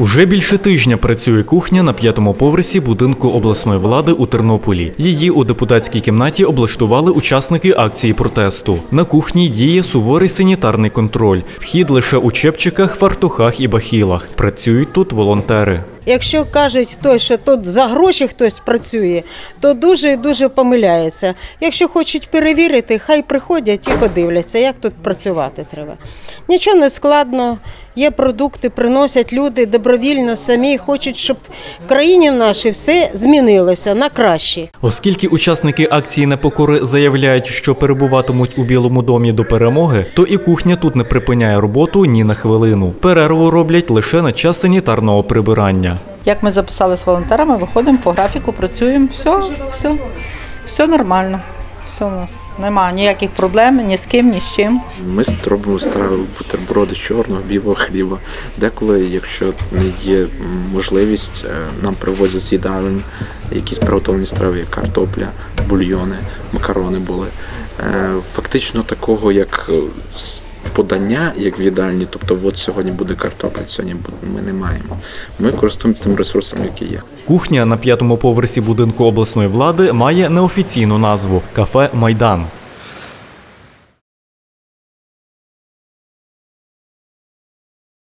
Уже більше тижня працює кухня на п'ятому поверсі будинку обласної влади у Тернополі. Її у депутатській кімнаті облаштували учасники акції протесту. На кухні діє суворий санітарний контроль. Вхід лише у чепчиках, фартухах і бахілах. Працюють тут волонтери. Якщо кажуть хтось, що тут за гроші хтось працює, то дуже і дуже помиляється. Якщо хочуть перевірити, хай приходять і подивляться, як тут працювати треба. Нічого не складно, є продукти, приносять люди добровільно самі хочуть, щоб в країні нашій все змінилося на краще. Оскільки учасники акції непокори заявляють, що перебуватимуть у Білому домі до перемоги, то і кухня тут не припиняє роботу ні на хвилину. Перерву роблять лише на час санітарного прибирання. Як ми записали з волонтерами, виходимо по графіку, працюємо. Все, все, все нормально. Все у нас немає ніяких проблем ні з ким, ні з чим. Ми робимо страви бутерброди чорного, білого хліба. Деколи, якщо не є можливість, е, нам привозять з їдалень якісь приготовлені страви, як картопля, бульйони, макарони були. Е, Фактично такого, як подання, як в їдальні, тобто от сьогодні буде картопля, сьогодні ми не маємо. Ми користуємося тим ресурсом, який є. Кухня на п'ятому поверсі будинку обласної влади має неофіційну назву кафе Майдан.